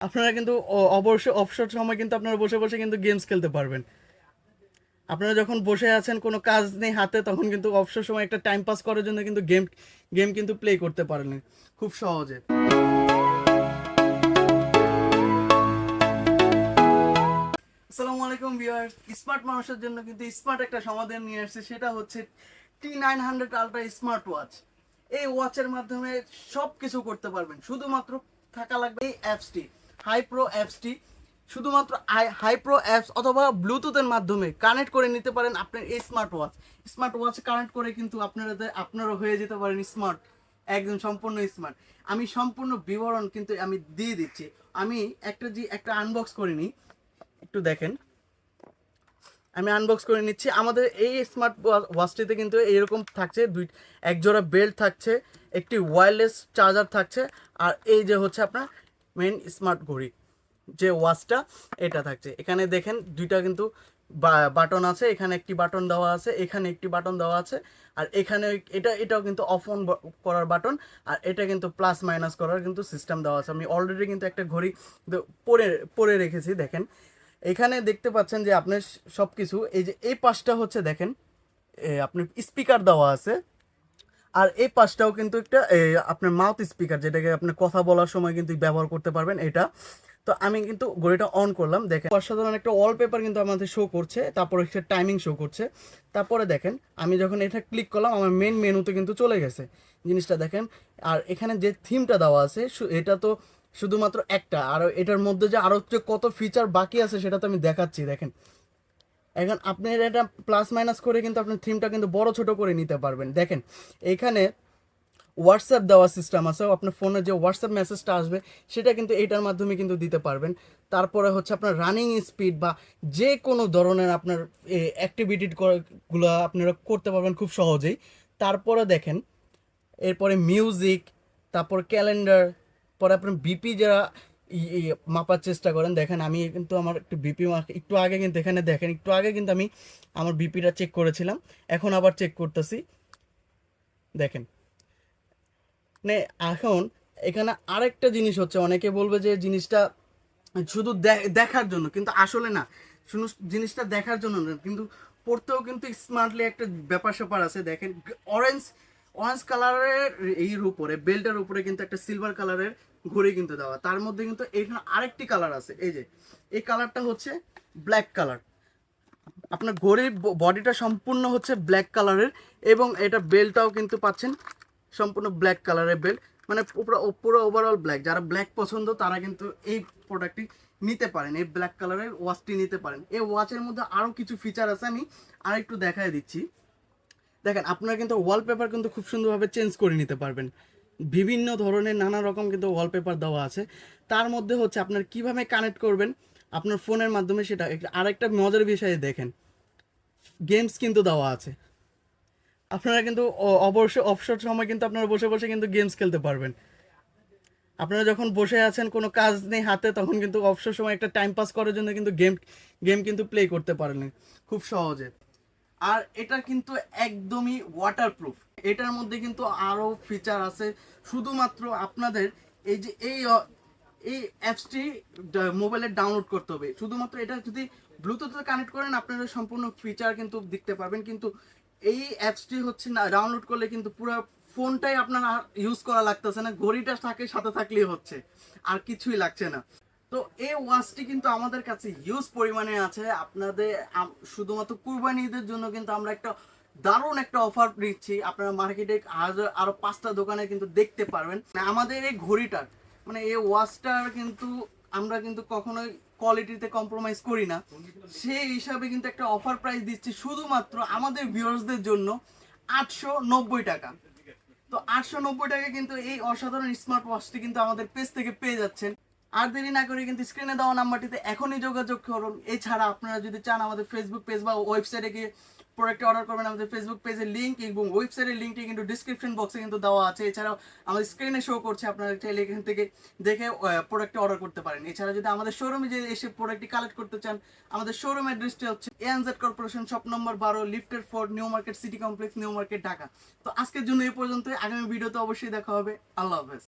আপনারা কিন্তু অবশ্যই অবসর সময় কিন্তু আপনারা বসে বসে কিন্তু গেমস খেলতে পারবেন। আপনারা যখন বসে আছেন, কোনো কাজ নেই হাতে, তখন কিন্তু অবসর সময় একটা টাইম পাস করার জন্য কিন্তু গেম গেম কিন্তু প্লে করতে পারেন খুব সহজে। আসসালামু আলাইকুম ভিউয়ার্স স্মার্ট মানুষের জন্য কিন্তু স্মার্ট একটা সমাধান নিয়ে আসছে, সেটা হচ্ছে T nine hundred ultra smart watch এই ওয়াচের মাধ্যমে সব কিছু করতে পারবেন। শুধুমাত্র থাকা লাগবে এই অ্যাপসটি হাই প্রো অ্যাপসটি শুধুমাত্র হাই প্রো অ্যাপস অথবা ব্লুটুথের মাধ্যমে কানেক্ট করে নিতে পারেন আপনার এই smart watch. Smart watch connect করে কিন্তু আপনারা আপনারা হয়ে যেতে পারেন স্মার্ট, একদম সম্পূর্ণ স্মার্ট। আমি সম্পূর্ণ বিবরণ কিন্তু আমি দিয়ে দিচ্ছি। আমি একটা যে একটা আনবক্স করে নিই। একটু দেখেন। আমি আনবক্স করে নিচ্ছি। আমাদের এই স্মার্ট ওয়াচটিতে কিন্তু এরকম থাকছে, দুই এক জোড়া বেল্ট থাকছে, একটি ওয়্যারলেস চার্জার থাকছে, আর এই যে হচ্ছে আপনার মেন স্মার্ট ঘড়ি, যে ওয়াচটা এটা থাকছে। এখানে দেখেন, দুইটা কিন্তু বাটন আছে, এখানে একটি বাটন দেওয়া আছে, এখানে একটি বাটন দেওয়া আছে, আর এখানে এটা, এটাও কিন্তু অফ অন করার বাটন আর এটা কিন্তু প্লাস মাইনাস করার কিন্তু সিস্টেম দেওয়া আছে। আমি অলরেডি কিন্তু একটা ঘড়ি পরে পরে রেখেছি, দেখেন। এখানে দেখতে পাচ্ছেন যে আপনার সব কিছু এই যে, এই পাশটা হচ্ছে, দেখেন আপনার স্পিকার দেওয়া আছে আর এই পাশটাও কিন্তু একটা আপনার মাউথ স্পিকার যেটাকে আপনি কথা বলার সময় কিন্তু ব্যবহার করতে পারবেন এটা। তো আমি কিন্তু ঘড়িটা অন করলাম, দেখেন। অসাধারণ একটা ওয়ালপেপার কিন্তু আমাদের শো করছে, তারপর একটা টাইমিং শো করছে। তারপরে দেখেন, আমি যখন এটা ক্লিক করলাম, আমার মেন মেনুতে কিন্তু চলে গেছে। জিনিসটা দেখেন, আর এখানে যে থিমটা দেওয়া আছে এটা তো শুধুমাত্র একটা, আর এটার মধ্যে যে আরও কত ফিচার বাকি আছে, সেটা তো আমি দেখাচ্ছি, দেখেন। এখন আপনি এটা প্লাস মাইনাস করে কিন্তু আপনার থিমটা কিন্তু বড় ছোট করে নিতে পারবেন। দেখেন, এখানে হোয়াটসঅ্যাপ দেওয়া সিস্টেম আছে আপনার ফোনে যে হোয়াটসঅ্যাপ মেসেজটা আসবে, সেটা কিন্তু এটার মাধ্যমে কিন্তু দিতে পারবেন। তারপরে হচ্ছে আপনার রানিং স্পিড বা যে কোনো ধরনের আপনার অ্যাক্টিভিটি গুলো আপনারা করতে পারবেন খুব সহজেই। তারপরে দেখেন, এরপরে মিউজিক তারপর ক্যালেন্ডার পরে আপনার বিপি যারা মাপার চেষ্টা করেন। দেখেন, আমি কিন্তু আমার একটু বিপি একটু আগে কিন্তু, এখানে দেখেন, একটু আগে কিন্তু আমি আমার বিপিটা চেক করেছিলাম। এখন আবার চেক করতেছি। দেখেন। মানে এখন এখানে আরেকটা জিনিস হচ্ছে, অনেকে বলবে যে জিনিসটা শুধু দেখার জন্য, কিন্তু আসলে না। শুধু জিনিসটা দেখার জন্য না, কিন্তু পড়তেও কিন্তু স্মার্টলি একটা ব্যাপার স্যাপার আছে। দেখেন অরেঞ্জ অরেঞ্জ কালারের এর উপরে বেল্টের উপরে কিন্তু একটা সিলভার কালারের ঘড়ি কিন্তু দেওয়া। তার মধ্যে কিন্তু এখানে আরেকটি কালার আছে, এই যে, এই কালারটা হচ্ছে ব্ল্যাক কালার আপনার ঘড়ির বডিটা সম্পূর্ণ হচ্ছে ব্ল্যাক কালারের এবং এটা বেল্টটাও কিন্তু পাচ্ছেন সম্পূর্ণ ব্ল্যাক কালারের বেল্ট মানে পুরো পুরো ওভারঅল ব্ল্যাক যারা ব্ল্যাক পছন্দ, তারা কিন্তু এই প্রোডাক্টটি নিতে পারেন, এই ব্ল্যাক কালারের ওয়াচটি নিতে পারেন। এই ওয়াচের মধ্যে আরও কিছু ফিচার আছে, আমি আরেকটু দেখায় দিচ্ছি। দেখেন, আপনারা কিন্তু ওয়ালপেপার কিন্তু খুব সুন্দরভাবে চেঞ্জ করে নিতে পারবেন। বিভিন্ন ধরনের নানা রকম কিন্তু ওয়ালপেপার দেওয়া আছে। তার মধ্যে হচ্ছে আপনার কীভাবে কানেক্ট করবেন, আপনার ফোনের মাধ্যমে সেটা আরেকটা মজার বিষয়ে দেখেন। গেমস কিন্তু দেওয়া আছে। আপনারা কিন্তু অ- অবশ্যই অবসর সময় কিন্তু আপনারা বসে বসে কিন্তু গেমস খেলতে পারবেন। আপনারা যখন বসে আছেন, কোনো কাজ নেই হাতে, তখন কিন্তু অবসর সময় একটা টাইম পাস করার জন্য কিন্তু গেম গেম কিন্তু প্লে করতে পারেন খুব সহজে। আর এটা কিন্তু একদমই ওয়াটারপ্রুফ এটার মধ্যে কিন্তু আরও ফিচার আছে। শুধুমাত্র আপনাদের এই যে এই এই অ্যাপসটি মোবাইলে ডাউনলোড করতে হবে। শুধুমাত্র এটা যদি ব্লুটুথে কানেক্ট করেন, আপনারা সম্পূর্ণ ফিচার কিন্তু দেখতে পারবেন। কিন্তু এই অ্যাপসটি হচ্ছে না ডাউনলোড করলে কিন্তু পুরো ফোনটাই আপনার ইউজ করা লাগতেছে না। ঘড়িটা থাকে, সাথে থাকলেই হচ্ছে। আর কিছুই লাগছে না। তো এই ওয়াচটি কিন্তু আমাদের কাছে ইউজ পরিমাণে আছে। আপনাদের শুধুমাত্র কুরবানি ঈদের জন্য কিন্তু আমরা একটা দারুণ একটা অফার দিচ্ছি আপনারা মার্কেটে আরও পাঁচটা দোকানে কিন্তু দেখতে পারবেন। মানে আমাদের এই ঘড়িটার মানে এই ওয়াচটার কিন্তু আমরা কিন্তু কখনোই কোয়ালিটিতে কম্প্রোমাইজ করি না। সেই হিসাবে কিন্তু একটা অফার প্রাইস দিচ্ছি শুধুমাত্র আমাদের ভিউয়ার্সদের জন্য আটশো নব্বই টাকা। তো আটশো নব্বই টাকা কিন্তু এই অসাধারণ স্মার্ট ওয়াচটি কিন্তু আমাদের পেজ থেকে পেয়ে যাচ্ছেন। আর দেরি না করে কিন্তু স্ক্রিনে দেওয়া নাম্বারটিতে এখনই যোগাযোগ করুন। এছাড়া আপনারা যদি চান আমাদের ফেসবুক পেজ বা ওয়েবসাইটে গিয়ে প্রোডাক্ট অর্ডার করবেন, আমাদের ফেসবুক পেজের লিঙ্ক এবং ওয়েবসাইটের লিঙ্কটি কিন্তু ডিসক্রিপশন বক্সে কিন্তু দেওয়া আছে। এছাড়াও আমাদের স্ক্রিনে শো করছে, আপনারা চাইলে এখান থেকে দেখে প্রোডাক্টটি অর্ডার করতে পারেন। এছাড়া যদি আমাদের শোরুমে যে এসে প্রোডাক্টটি কালেক্ট করতে চান, আমাদের শোরুম অ্যাড্রেসটি হচ্ছে এনজেড কর্পোরেশন শপ নম্বর বারো lifted four new market city complex new market Dhaka তো আজকের জন্য এই পর্যন্ত আগামী ভিডিওতে অবশ্যই দেখা হবে। আল্লাহ হাফেজ।